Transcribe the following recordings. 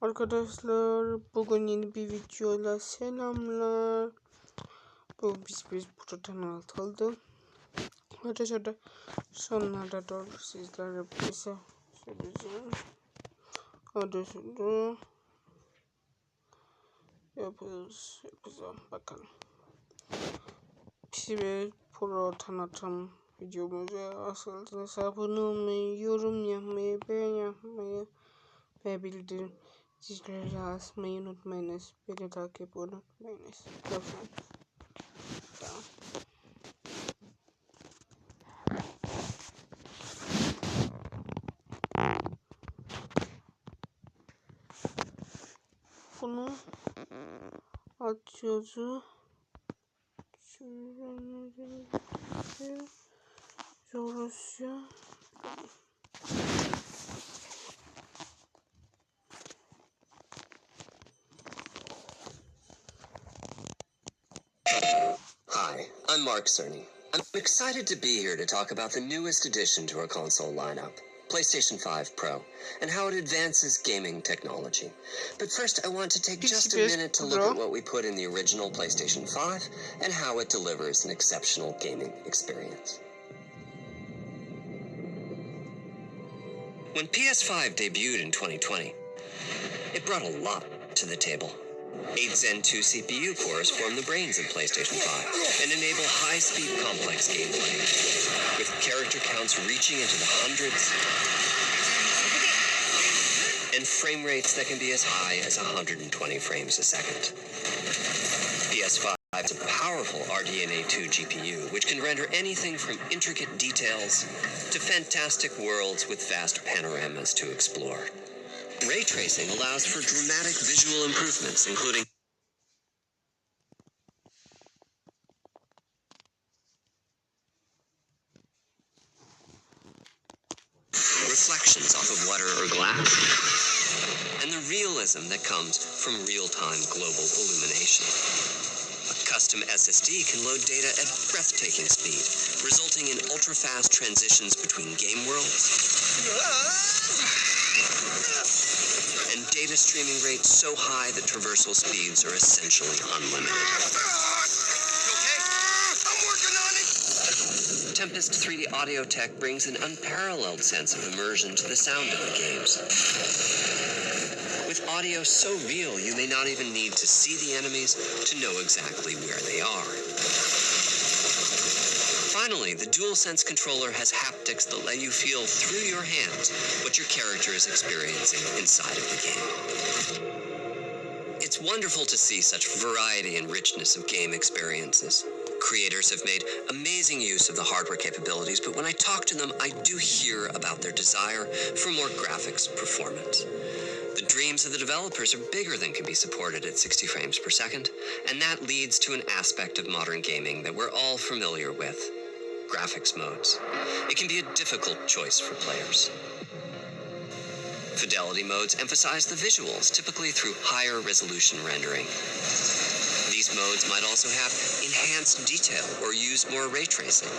Arkadaşlar bugün yeni bir videoyla selamlar. Bu biz biz buradan atıldı. Arkadaşlar da sonlara doğru sizlere bir şey söyleyeceğim. Arkadaşlar yapıyoruz yapacağım bakalım. Pisi Pro tanıtım videomuza asıldıysa abone olmayı, yorum yapmayı, beğen yapmayı ve bildirim zilleri asmayı unutmayınız. Beni takip unutmayınız. Lütfen. Tamam. Bunu açıyoruz. Şöyle Zorusya. Mark Cerny. I'm excited to be here to talk about the newest addition to our console lineup, PlayStation 5 Pro, and how it advances gaming technology. But first, I want to take just a minute to look at what we put in the original PlayStation 5 and how it delivers an exceptional gaming experience. When PS5 debuted in 2020, it brought a lot to the table. Eight Zen 2 CPU cores form the brains of PlayStation 5 and enable high-speed complex gameplay, with character counts reaching into the hundreds and frame rates that can be as high as 120 frames a second. PS5 is a powerful RDNA 2 GPU, which can render anything from intricate details to fantastic worlds with vast panoramas to explore. Ray tracing allows for dramatic visual improvements, including reflections off of water or glass, and the realism that comes from real-time global illumination. A custom SSD can load data at breathtaking speed, resulting in ultra-fast transitions between game worlds data streaming rates so high that traversal speeds are essentially unlimited. I'm working on it. Tempest 3D Audio Tech brings an unparalleled sense of immersion to the sound of the games. With audio so real, you may not even need to see the enemies to know exactly where they are. Finally, the DualSense controller has haptics that let you feel through your hands what your character is experiencing inside of the game. It's wonderful to see such variety and richness of game experiences. Creators have made amazing use of the hardware capabilities, but when I talk to them, I do hear about their desire for more graphics performance. The dreams of the developers are bigger than can be supported at 60 frames per second, and that leads to an aspect of modern gaming that we're all familiar with graphics modes. It can be a difficult choice for players. Fidelity modes emphasize the visuals, typically through higher resolution rendering. These modes might also have enhanced detail or use more ray tracing.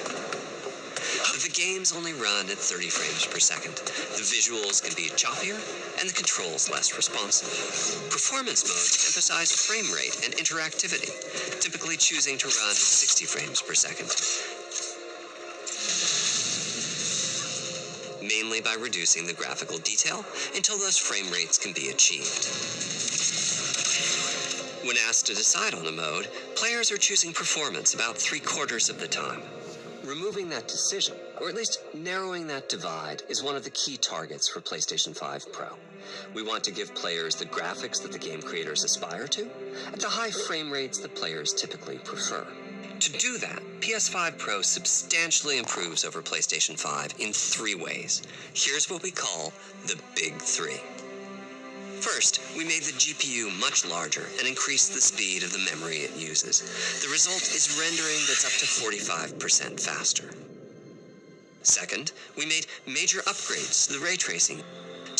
But the games only run at 30 frames per second. The visuals can be choppier and the controls less responsive. Performance modes emphasize frame rate and interactivity, typically choosing to run at 60 frames per second. Mainly by reducing the graphical detail until those frame rates can be achieved. When asked to decide on a mode, players are choosing performance about three quarters of the time. Removing that decision, or at least narrowing that divide, is one of the key targets for PlayStation 5 Pro. We want to give players the graphics that the game creators aspire to, at the high frame rates that players typically prefer. To do that, PS5 Pro substantially improves over PlayStation 5 in three ways. Here's what we call the Big Three. First, we made the GPU much larger and increased the speed of the memory it uses. The result is rendering that's up to 45% faster. Second, we made major upgrades to the ray tracing,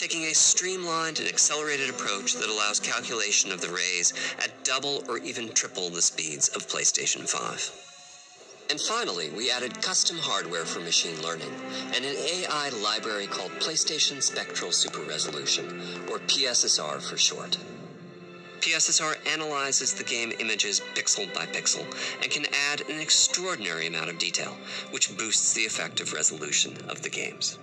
taking a streamlined and accelerated approach that allows calculation of the rays at double or even triple the speeds of PlayStation 5. And finally, we added custom hardware for machine learning and an AI library called PlayStation Spectral Super Resolution, or PSSR for short. PSSR analyzes the game images pixel by pixel and can add an extraordinary amount of detail, which boosts the effective resolution of the games.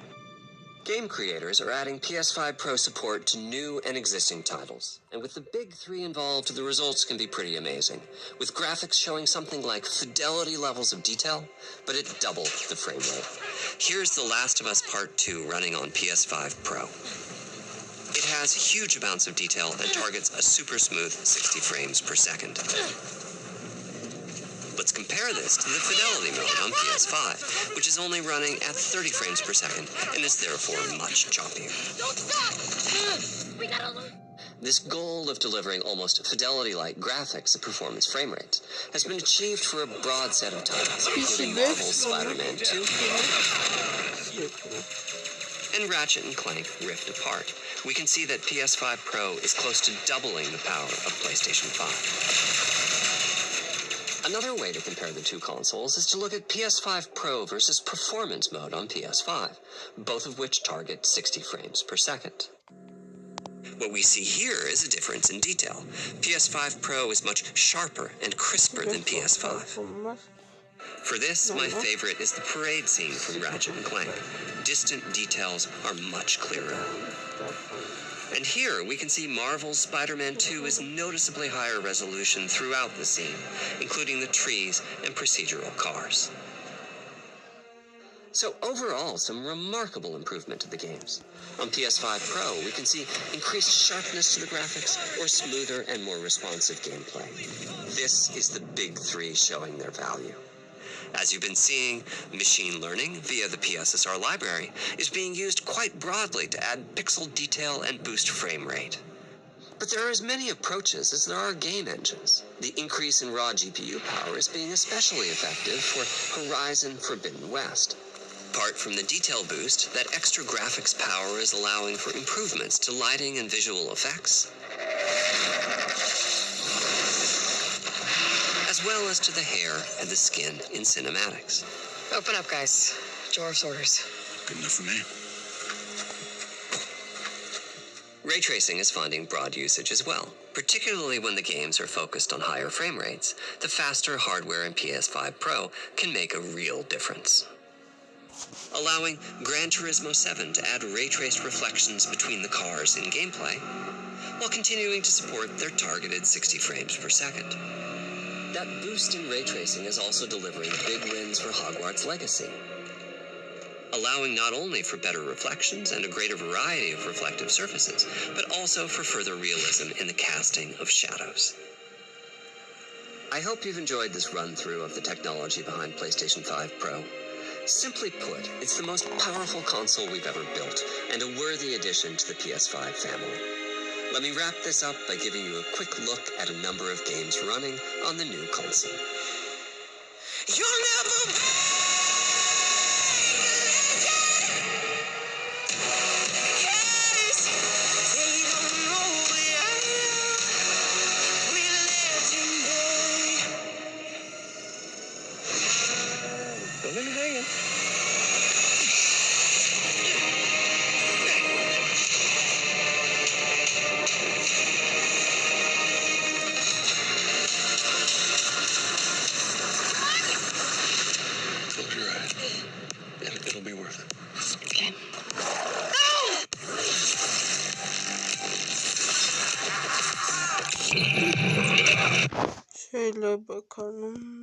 Game creators are adding PS5 Pro support to new and existing titles. And with the big three involved, the results can be pretty amazing. With graphics showing something like fidelity levels of detail, but at double the frame rate. Here's The Last of Us Part 2 running on PS5 Pro. It has huge amounts of detail and targets a super smooth 60 frames per second. Let's compare this to the fidelity mode on PS5, which is only running at 30 frames per second and is therefore much choppier. Don't stop! We gotta lose. This goal of delivering almost fidelity-like graphics at performance frame rates has been achieved for a broad set of titles, including Marvel's Spider-Man 2 and Ratchet and Clank Rift Apart. We can see that PS5 Pro is close to doubling the power of PlayStation 5. Another way to compare the two consoles is to look at PS5 Pro versus Performance mode on PS5, both of which target 60 frames per second. What we see here is a difference in detail. PS5 Pro is much sharper and crisper than PS5. For this, my favorite is the parade scene from Ratchet and Clank. Distant details are much clearer. Here we can see Marvel's Spider-Man 2 is noticeably higher resolution throughout the scene, including the trees and procedural cars. So overall, some remarkable improvement to the games. On PS5 Pro, we can see increased sharpness to the graphics or smoother and more responsive gameplay. This is the big three showing their value. As you've been seeing, machine learning via the PSSR library is being used quite broadly to add pixel detail and boost frame rate. But there are as many approaches as there are game engines. The increase in raw GPU power is being especially effective for Horizon Forbidden West. Apart from the detail boost, that extra graphics power is allowing for improvements to lighting and visual effects, well as to the hair and the skin in cinematics. Open up, guys. Dwarf's orders. Good enough for me. Ray tracing is finding broad usage as well, particularly when the games are focused on higher frame rates. The faster hardware in PS5 Pro can make a real difference. Allowing Gran Turismo 7 to add ray traced reflections between the cars in gameplay, while continuing to support their targeted 60 frames per second. That boost in ray tracing is also delivering big wins for Hogwarts Legacy, allowing not only for better reflections and a greater variety of reflective surfaces, but also for further realism in the casting of shadows. I hope you've enjoyed this run through of the technology behind PlayStation 5 Pro. Simply put, it's the most powerful console we've ever built and a worthy addition to the PS5 family. Let me wrap this up by giving you a quick look at a number of games running on the new console. You'll never Close Şöyle bakalım.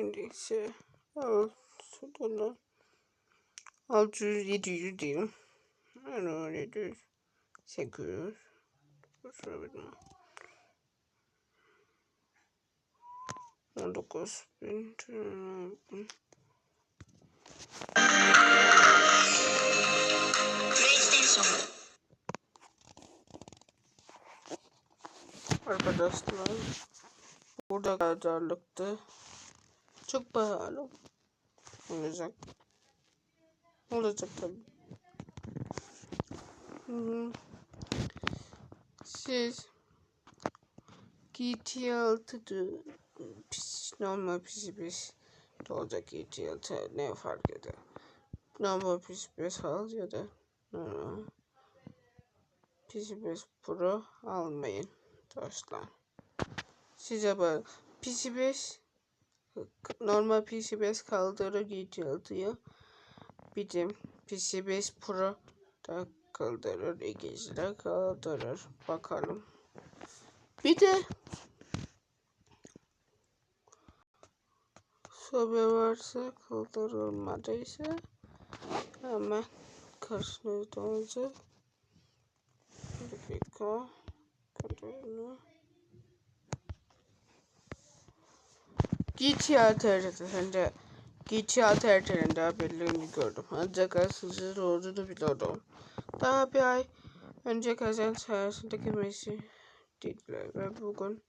Şimdi ise altına 600 700 diyelim. Yani 700 800 Kusurabildim. 19 bin. Arkadaşlar burada kadarlıktı. Çok pahalı olacak. Olacak tabii. Hı. Siz GT6 pis, normal PC5 de olacak GT6 ne fark eder? Normal PC5 al ya da normal PC5 Pro almayın dostlar. Size bak PC5 normal PC5 kaldırır GT6'yı. Bir de PC5 Pro da kaldırır. İkisi de kaldırır. Bakalım. Bir de sobe varsa kaldırılmadıysa hemen karşınızda olacak. Bir dakika. GTA TRT'sinde GTA TRT'nin haberlerini gördüm. Ancak asılsız olduğunu biliyordum. Daha bir ay önce kazan sayesindeki Messi dediler ve bugün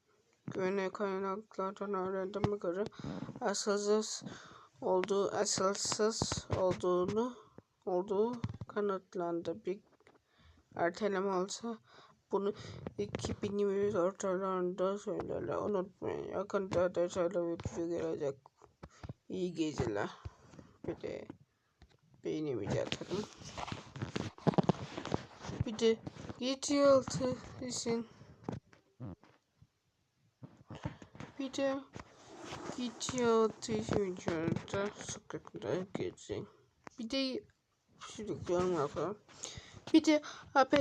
güvenlik kaynaklardan öğrendiğime göre asılsız olduğu asılsız olduğunu olduğu kanıtlandı. Bir erteleme olsa bunu 2020 ortalarında söylerler. Unutmayın. Yakında detaylı video gelecek. İyi geceler. Bir de beğenimi de atarım. Bir de GT6 için bir de GT6 için videoda sokakta gezin. Bir de yorum yapalım. Bir de AP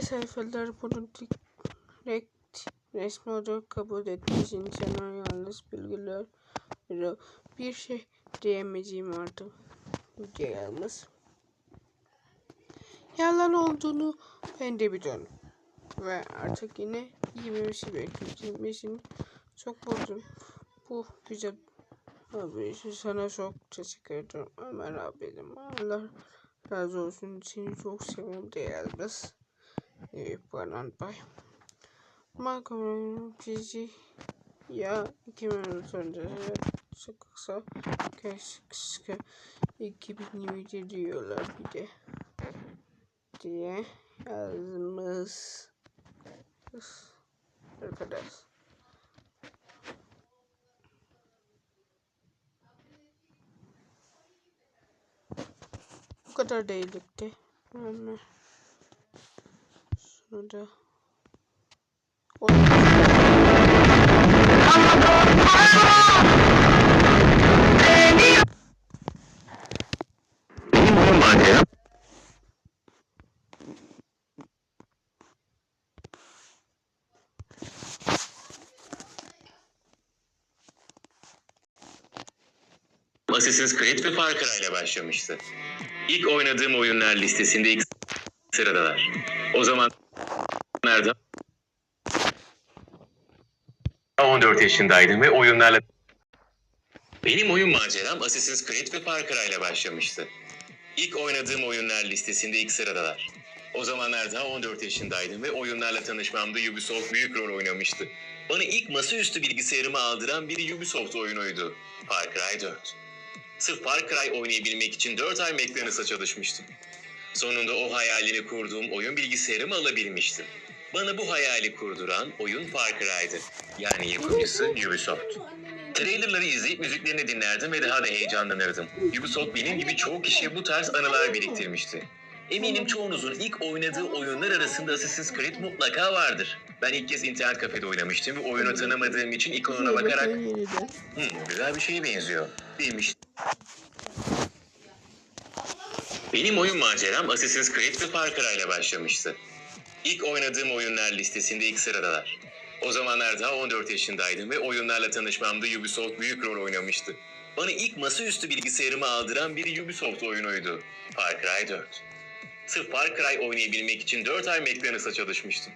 bunu direkt resmi olarak kabul ettiği için sana yanlış bilgiler. Bir şey diyemeyeceğim artık. Videomuz. Yalan olduğunu ben de biliyorum. Ve artık yine iyi bir şey bekleyeceğim çok mutluyum. Bu güzel abi sana çok teşekkür ederim Ömer abim. Allah razı olsun. Seni çok seviyorum değerimiz. Evet bana bay. Marco bizi ya 2014'de sıksa keşke 2020'de diyorlar bir de diye yazmış arkadaş. Kadar değillikti. Hemen şunu da Assassin's Creed ve Far Cry ile başlamıştı. İlk oynadığım oyunlar listesinde ilk sıradalar. O zaman nerede? 14 yaşındaydım ve oyunlarla... Benim oyun maceram Assassin's Creed ve Far Cry ile başlamıştı. İlk oynadığım oyunlar listesinde ilk sıradalar. O zamanlar daha 14 yaşındaydım ve oyunlarla tanışmamda Ubisoft büyük rol oynamıştı. Bana ilk masaüstü bilgisayarımı aldıran bir Ubisoft oyunuydu. Far Cry 4. Sırf Far Cry oynayabilmek için 4 ay McDonald's'a çalışmıştım. Sonunda o hayalini kurduğum oyun bilgisayarımı alabilmiştim. Bana bu hayali kurduran oyun Far Cry'dı. Yani yapımcısı Ubisoft. Trailerları izleyip müziklerini dinlerdim ve daha da heyecanlanırdım. Ubisoft benim gibi çoğu kişiye bu tarz anılar biriktirmişti. Eminim çoğunuzun ilk oynadığı oyunlar arasında Assassin's Creed mutlaka vardır. Ben ilk kez internet kafede oynamıştım ve oyunu tanımadığım için ikonuna bakarak. Hmm, güzel bir şeye benziyor. Demiş. Benim oyun maceram Assassin's Creed ve Far Cry ile başlamıştı. İlk oynadığım oyunlar listesinde ilk sıradalar. O zamanlar daha 14 yaşındaydım ve oyunlarla tanışmamda Ubisoft büyük rol oynamıştı. bana ilk masaüstü bilgisayarımı aldıran bir Ubisoft oyunuydu. Far Cry 4. Sırf Far Cry oynayabilmek için 4 ay McDonald's'a çalışmıştım.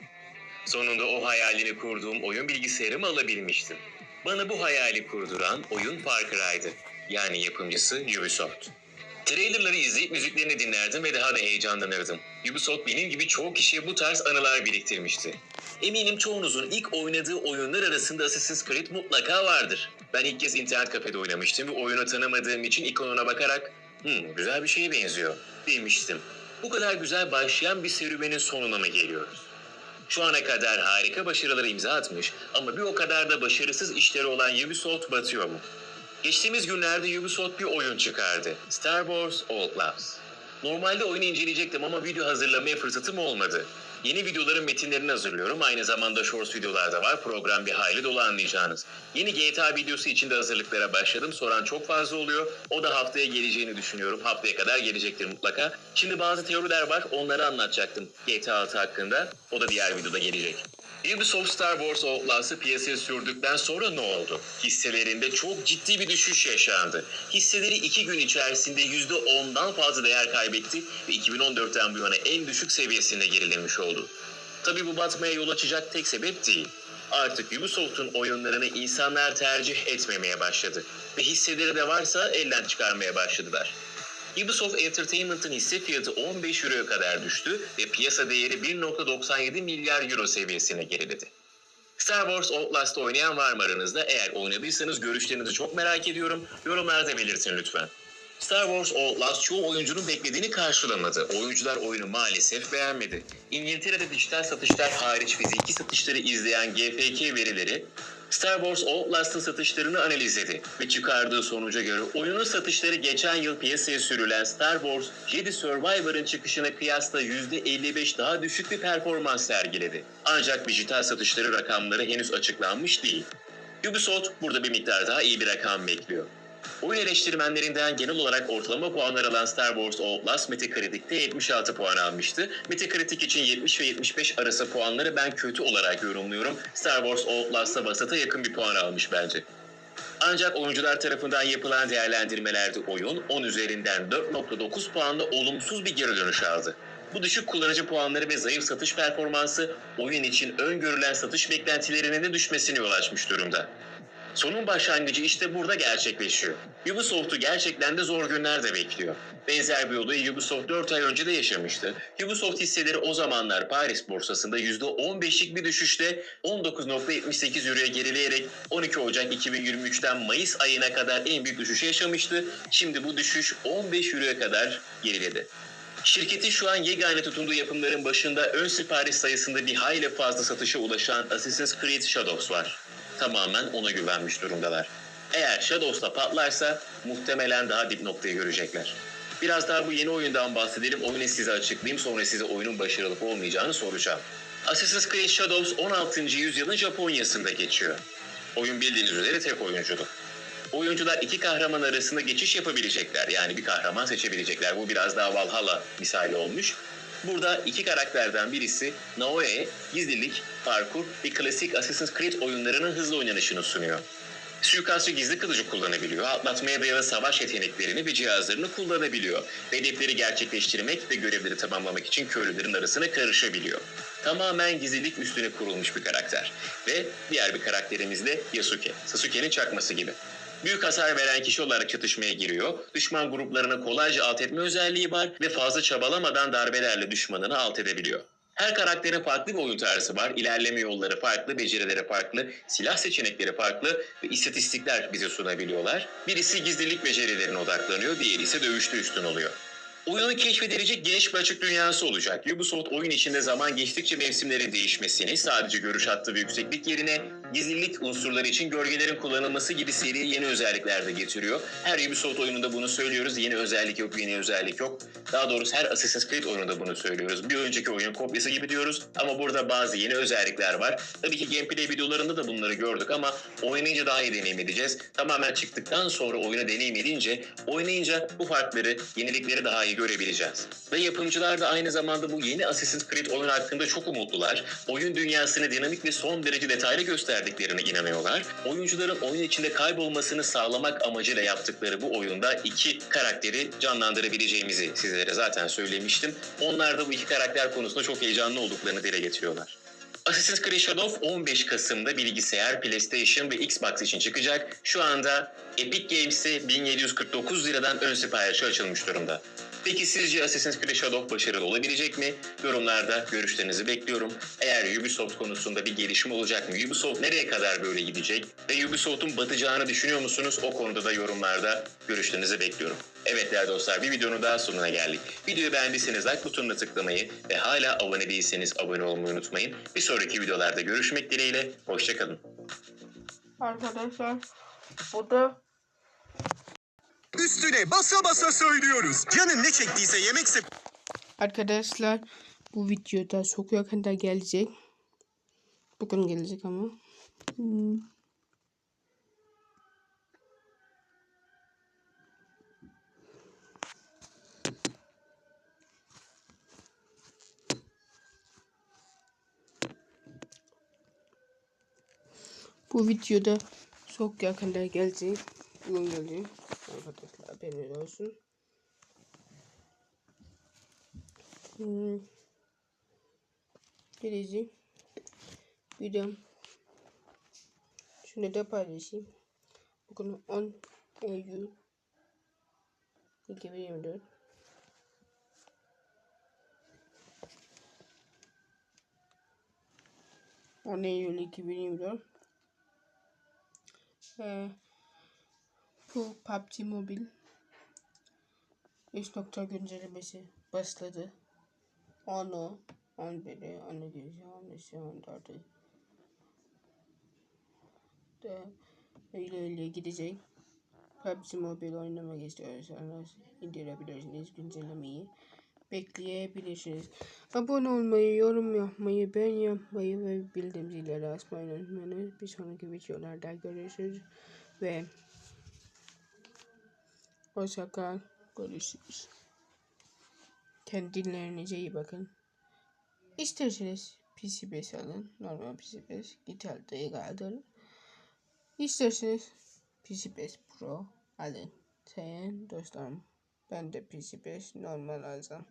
Sonunda o hayalini kurduğum oyun bilgisayarımı alabilmiştim. Bana bu hayali kurduran oyun Far Cry'dı. Yani yapımcısı Ubisoft. Trailerları izleyip müziklerini dinlerdim ve daha da heyecanlanırdım. Ubisoft benim gibi çoğu kişiye bu tarz anılar biriktirmişti. Eminim çoğunuzun ilk oynadığı oyunlar arasında Assassin's Creed mutlaka vardır. Ben ilk kez internet kafede oynamıştım ve oyunu tanımadığım için ikonuna bakarak hmm, güzel bir şeye benziyor demiştim. Bu kadar güzel başlayan bir serüvenin sonuna mı geliyoruz? Şu ana kadar harika başarılara imza atmış ama bir o kadar da başarısız işleri olan Ubisoft batıyor mu? Geçtiğimiz günlerde Ubisoft bir oyun çıkardı. Star Wars Outlaws. Normalde oyunu inceleyecektim ama video hazırlamaya fırsatım olmadı. Yeni videoların metinlerini hazırlıyorum. Aynı zamanda shorts videolar da var. Program bir hayli dolu anlayacağınız. Yeni GTA videosu için de hazırlıklara başladım. Soran çok fazla oluyor. O da haftaya geleceğini düşünüyorum. Haftaya kadar gelecektir mutlaka. Şimdi bazı teoriler var. Onları anlatacaktım GTA 6 hakkında. O da diğer videoda gelecek. Ubisoft Star Wars Outlaws'ı piyasaya sürdükten sonra ne oldu? Hisselerinde çok ciddi bir düşüş yaşandı. Hisseleri iki gün içerisinde %10'dan fazla değer kaybetti ve 2014'ten bu yana en düşük seviyesine gerilemiş oldu. Tabi bu batmaya yol açacak tek sebep değil. Artık Ubisoft'un oyunlarını insanlar tercih etmemeye başladı ve hisseleri de varsa elden çıkarmaya başladılar. Ubisoft Entertainment'ın hisse fiyatı 15 euroya kadar düştü ve piyasa değeri 1.97 milyar euro seviyesine geriledi. Star Wars Outlast'ta oynayan var mı aranızda? Eğer oynadıysanız görüşlerinizi çok merak ediyorum. Yorumlarda belirtin lütfen. Star Wars Outlast çoğu oyuncunun beklediğini karşılamadı. Oyuncular oyunu maalesef beğenmedi. İngiltere'de dijital satışlar hariç fiziki satışları izleyen GFK verileri Star Wars Outlast'ın satışlarını analizledi ve çıkardığı sonuca göre oyunun satışları geçen yıl piyasaya sürülen Star Wars Jedi Survivor'ın çıkışına kıyasla %55 daha düşük bir performans sergiledi. Ancak dijital satışları rakamları henüz açıklanmış değil. Ubisoft burada bir miktar daha iyi bir rakam bekliyor. Oyun eleştirmenlerinden genel olarak ortalama puanlar alan Star Wars Outlast Metacritic'te 76 puan almıştı. Metacritic için 70 ve 75 arası puanları ben kötü olarak yorumluyorum. Star Wars Outlast'a vasata yakın bir puan almış bence. Ancak oyuncular tarafından yapılan değerlendirmelerde oyun 10 üzerinden 4.9 puanla olumsuz bir geri dönüş aldı. Bu düşük kullanıcı puanları ve zayıf satış performansı oyun için öngörülen satış beklentilerinin de düşmesine yol açmış durumda. Sonun başlangıcı işte burada gerçekleşiyor. Ubisoft'u gerçekten de zor günler de bekliyor. Benzer bir olayı Ubisoft 4 ay önce de yaşamıştı. Ubisoft hisseleri o zamanlar Paris borsasında %15'lik bir düşüşte 19.78 euroya gerileyerek 12 Ocak 2023'ten Mayıs ayına kadar en büyük düşüşü yaşamıştı. Şimdi bu düşüş 15 euroya kadar geriledi. Şirketi şu an yegane tutunduğu yapımların başında ön sipariş sayısında bir hayli fazla satışa ulaşan Assassin's Creed Shadows var. Tamamen ona güvenmiş durumdalar. Eğer Shadows'ta patlarsa muhtemelen daha dip noktayı görecekler. Biraz daha bu yeni oyundan bahsedelim. Oyunu size açıklayayım. Sonra size oyunun başarılı olmayacağını soracağım. Assassin's Creed Shadows 16. yüzyılın Japonya'sında geçiyor. Oyun bildiğiniz üzere tek oyunculuk. Oyuncular iki kahraman arasında geçiş yapabilecekler. Yani bir kahraman seçebilecekler. Bu biraz daha Valhalla misali olmuş. Burada iki karakterden birisi Naoe, gizlilik, parkur ve klasik Assassin's Creed oyunlarının hızlı oynanışını sunuyor. Suikastçı gizli kılıcı kullanabiliyor, atlatmaya dayalı savaş yeteneklerini ve cihazlarını kullanabiliyor. Hedefleri gerçekleştirmek ve görevleri tamamlamak için köylülerin arasına karışabiliyor. Tamamen gizlilik üstüne kurulmuş bir karakter. Ve diğer bir karakterimiz de Yasuke, Sasuke'nin çakması gibi. Büyük hasar veren kişi olarak çatışmaya giriyor. Düşman gruplarını kolayca alt etme özelliği var ve fazla çabalamadan darbelerle düşmanını alt edebiliyor. Her karakterin farklı bir oyun tarzı var. İlerleme yolları farklı, becerileri farklı, silah seçenekleri farklı ve istatistikler bize sunabiliyorlar. Birisi gizlilik becerilerine odaklanıyor, diğeri ise dövüşte üstün oluyor. Oyunun keşfedilecek geniş bir açık dünyası olacak. Ubisoft oyun içinde zaman geçtikçe mevsimlerin değişmesini, sadece görüş hattı ve yükseklik yerine gizlilik unsurları için gölgelerin kullanılması gibi seriye yeni özellikler de getiriyor. Her Ubisoft oyununda bunu söylüyoruz. Yeni özellik yok, yeni özellik yok. Daha doğrusu her Assassin's Creed oyununda bunu söylüyoruz. Bir önceki oyunun kopyası gibi diyoruz ama burada bazı yeni özellikler var. Tabii ki gameplay videolarında da bunları gördük ama oynayınca daha iyi deneyim edeceğiz. Tamamen çıktıktan sonra oyunu deneyim edince, oynayınca bu farkları, yenilikleri daha iyi görebileceğiz. Ve yapımcılar da aynı zamanda bu yeni Assassin's Creed oyun hakkında çok umutlular. Oyun dünyasını dinamik ve son derece detaylı gösterdiklerine inanıyorlar. Oyuncuların oyun içinde kaybolmasını sağlamak amacıyla yaptıkları bu oyunda iki karakteri canlandırabileceğimizi sizlere zaten söylemiştim. Onlar da bu iki karakter konusunda çok heyecanlı olduklarını dile getiriyorlar. Assassin's Creed Shadow 15 Kasım'da bilgisayar, PlayStation ve Xbox için çıkacak. Şu anda Epic Games'e 1749 liradan ön siparişi açılmış durumda. Peki sizce Assassin's Creed Shadow başarılı olabilecek mi? Yorumlarda görüşlerinizi bekliyorum. Eğer Ubisoft konusunda bir gelişme olacak mı? Ubisoft nereye kadar böyle gidecek? Ve Ubisoft'un batacağını düşünüyor musunuz? O konuda da yorumlarda görüşlerinizi bekliyorum. Evet değerli dostlar bir videonun daha sonuna geldik. Videoyu beğendiyseniz like butonuna tıklamayı ve hala abone değilseniz abone olmayı unutmayın. Bir sonraki videolarda görüşmek dileğiyle. Hoşçakalın. Arkadaşlar bu da Üstüne basa basa söylüyoruz. Canın ne çektiyse yemek sep... Arkadaşlar bu videoda çok yakında gelecek. Bugün gelecek ama. Hmm. Bu videoda çok yakında gelecek. Bugün gelecek. Arkadaşlar haberiniz olsun. Hmm. Gelecek. Bir de şunu da paylaşayım. Bugün 10 Eylül 2024. On Eylül 2024. Ee, bu PUBG Mobile 3 nokta güncellemesi başladı. 10'u, 11'i, 12'si, 13'ü, 14'ü de öyle öyle gidecek. PUBG Mobile oynamak istiyorsanız indirebilirsiniz güncellemeyi. Bekleyebilirsiniz. Abone olmayı, yorum yapmayı, beğen yapmayı ve bildirim zilleri açmayı unutmayın. Bir sonraki videolarda görüşürüz ve hoşçakal. Görüşürüz. Kendilerinize iyi bakın. İsterseniz PC5 alın. Normal PC5. Gitarda kaldır. İsterseniz PC5 Pro alın. Sayın dostlarım. Ben de PC5 normal alacağım.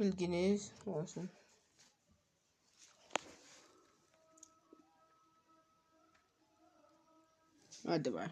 Bilginiz olsun. Hadi bay.